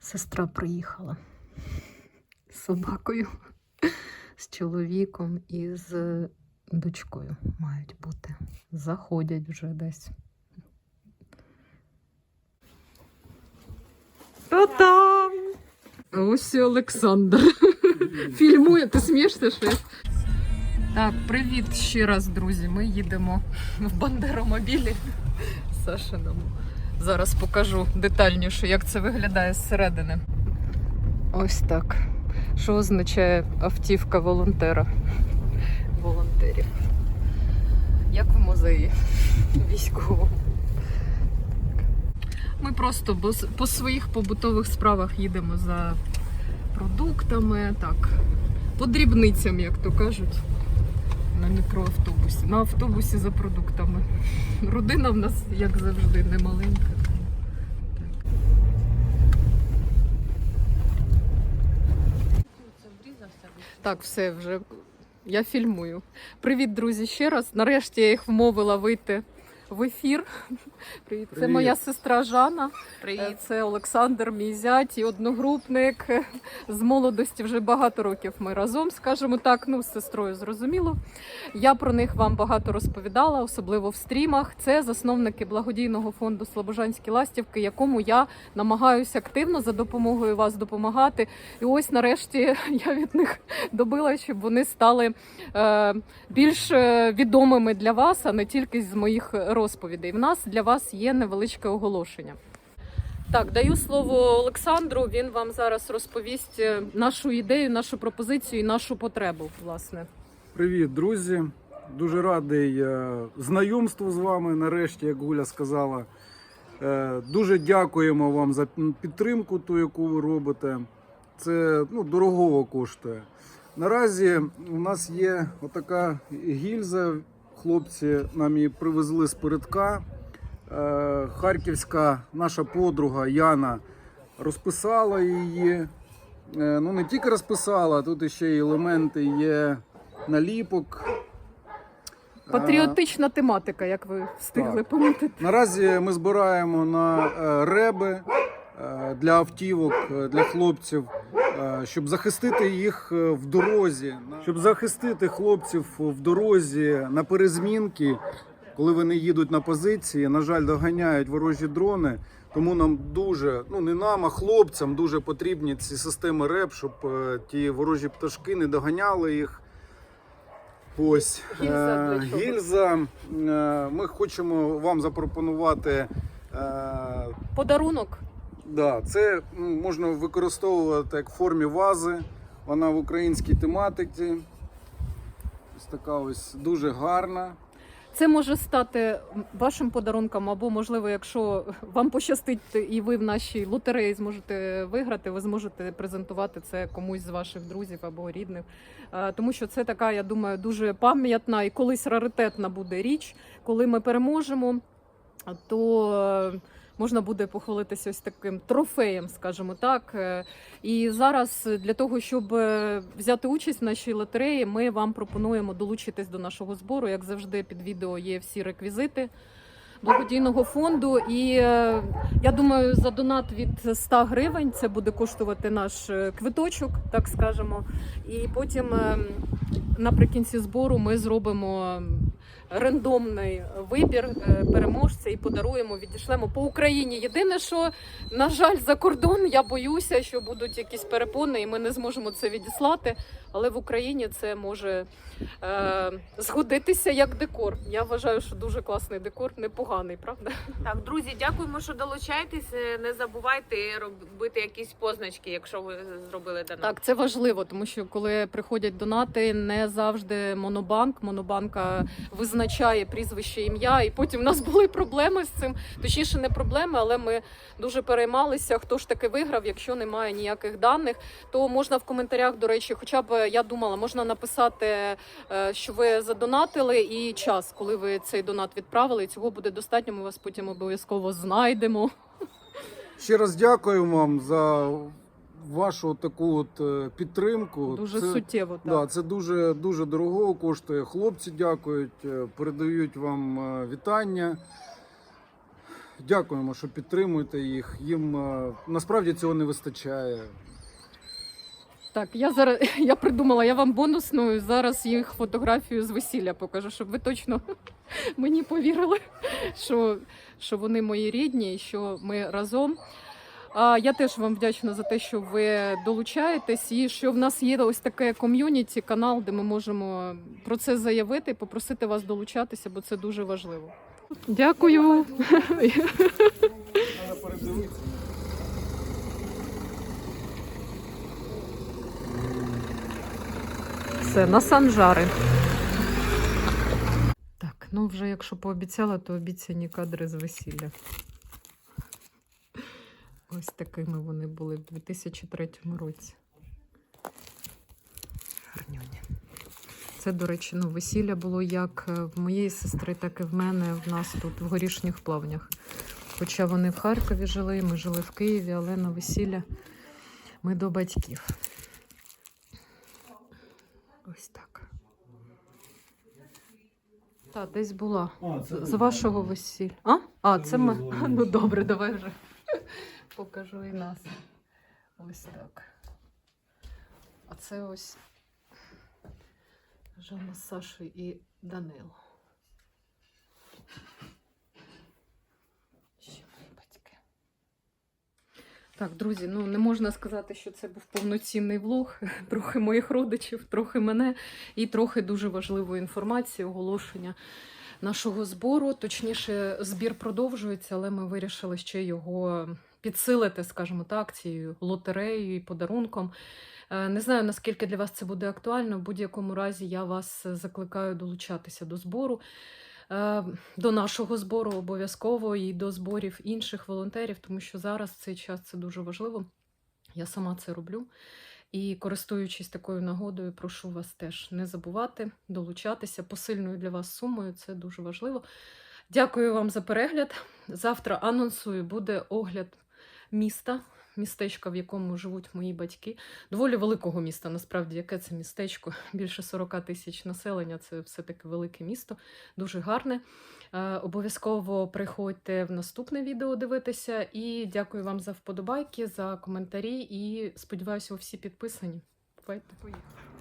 Сестра приїхала з собакою, з чоловіком і з дочкою мають бути. Заходять вже десь. Та-дам! Ось і Олександр. Фільмує, ти смієшся щось? Так, привіт ще раз, друзі. Ми їдемо в Бандеромобілі Сашиному. Зараз покажу детальніше, як це виглядає зсередини. Ось так. Що означає автівка волонтера? Волонтерів. Як в музеї військовому. Ми просто по своїх побутових справах їдемо за продуктами, так, по дрібницям, як то кажуть, на мікроавтобусі. На автобусі за продуктами. Родина в нас, як завжди, не маленька. Так, все вже. Я фільмую. Привіт, друзі, ще раз. Нарешті я їх вмовила вийти в ефір. Привіт. Це моя сестра Жанна. Е, Це Олександр, мій зять і одногрупник. З молодості вже багато років ми разом, скажімо так, ну з сестрою зрозуміло. Я про них вам багато розповідала, особливо в стрімах. Це засновники благодійного фонду Слобожанські ластівки, якому я намагаюся активно за допомогою вас допомагати. І ось нарешті я від них добила, щоб вони стали е, більш е, відомими для вас, а не тільки з моїх розповідей. В нас для вас є невеличке оголошення. Так, даю слово Олександру. Він вам зараз розповість е, нашу ідею, нашу пропозицію і нашу потребу. Власне, Привіт, друзі! Дуже радий е, знайомству з вами. Нарешті, як Гуля сказала. Е, Дуже дякуємо вам за підтримку, ту, яку ви робите. Це ну, дорогого коштує. Наразі у нас є отака гільза. Хлопці нам її привезли з передка. Е, Харківська наша подруга Яна розписала її. Е, Ну, не тільки розписала, тут ще й елементи є наліпок. Е, патріотична тематика, як ви встигли так. помітити. Наразі ми збираємо на реби для автівок, для хлопців, щоб захистити їх е, в дорозі, щоб захистити хлопців в дорозі на перезмінки, коли вони їдуть на позиції. На жаль, доганяють ворожі дрони. Тому нам дуже, ну не нам, а хлопцям дуже потрібні ці системи РЕП, щоб е, ті ворожі пташки не доганяли їх. Ось Гільза е, гільза. Е, Ми хочемо вам запропонувати. е, Подарунок. Да, це можна використовувати як в формі вази. Вона в українській тематиці. Ось така ось дуже гарна. Це може стати вашим подарунком, або можливо, якщо вам пощастить, і ви в нашій лотереї зможете виграти, ви зможете презентувати це комусь з ваших друзів або рідних. Е, Тому що це така, я думаю, дуже пам'ятна і колись раритетна буде річ. Коли ми переможемо, то е, можна буде похвалитися ось таким трофеєм, скажімо так. Е, І зараз для того, щоб е, взяти участь в нашій лотереї, ми вам пропонуємо долучитись до нашого збору. Як завжди, під відео є всі реквізити благодійного фонду. І е, я думаю, за донат від 100 гривень це буде коштувати наш квиточок, так скажемо. І потім е, наприкінці збору ми зробимо рандомний вибір е, переможця і подаруємо, відійшлемо по Україні. Єдине, що на жаль, за кордон я боюся, що будуть якісь перепони, і ми не зможемо це відіслати. Але в Україні це може е, згодитися як декор. Я вважаю, що дуже класний декор, непоганий, правда? Так, друзі, дякуємо, що долучаєтесь. Е, Не забувайте робити якісь позначки, якщо ви зробили донат. Так, це важливо, тому що коли приходять донати, не завжди монобанк. Монобанка визначає прізвище ім'я, і потім в нас були проблеми з цим. Точніше, не проблеми, але ми дуже переймалися. Хто ж таки виграв, якщо немає ніяких даних, то можна в коментарях, до речі, хоча б я думала, можна написати, е, що ви задонатили і час, коли ви цей донат відправили. Цього буде достатньо. Ми вас потім обов'язково знайдемо. Ще раз дякую вам за вашу таку от е, підтримку. Дуже Це- суттєво. Так. Да, це дуже дуже дорого коштує. Хлопці дякують, е, передають вам е, вітання. дякуємо, що підтримуєте їх. Їм насправді цього не вистачає. Так, я зараз я придумала, я вам бонусну зараз їх фотографію з весілля покажу, щоб ви точно мені повірили, що, що вони мої рідні і що ми разом. Я теж вам вдячна за те, що ви долучаєтесь, і що в нас є ось таке ком'юніті, канал, де ми можемо про це заявити, попросити вас долучатися, бо це дуже важливо. Дякую. Все, на санжари. Так, ну вже якщо пообіцяла, то обіцяні кадри з весілля. Ось такими вони були в 2003 році. Гарнюні. Це, до речі, ну, весілля було як е, в моєї сестри, так і в мене в нас тут в горішніх плавнях. Хоча вони в Харкові жили, ми жили в Києві, але на весілля ми до батьків. Ось так. Так, десь була. А, З, з вашого весілля. А? А, це ми. Ну добре, давай вже покажу і нас. Ось так. А це ось Жанна з Сашою і Данило. Ще мої батьки. Так, друзі, ну не можна сказати, що це був повноцінний влог. Трохи моїх родичів, трохи мене і трохи дуже важливої інформації, оголошення нашого збору. Точніше, збір продовжується, але ми вирішили ще його підсилити, скажімо так, цією лотереєю і подарунком. Е, Не знаю, наскільки для вас це буде актуально. В будь-якому разі я вас закликаю долучатися до збору. е, До нашого збору обов'язково і до зборів інших волонтерів, тому що зараз в цей час це дуже важливо. Я сама це роблю. І користуючись такою нагодою, прошу вас теж не забувати долучатися посильною для вас сумою. Це дуже важливо. Дякую вам за перегляд. Завтра анонсую, буде огляд міста, містечка, в якому живуть мої батьки. Доволі великого міста, насправді, яке це містечко. Більше 40 тисяч населення. Це все-таки велике місто, дуже гарне. Е, Обов'язково приходьте в наступне відео дивитися. І дякую вам за вподобайки, за коментарі. І сподіваюся, ви всі підписані. Бувайте, поїхали.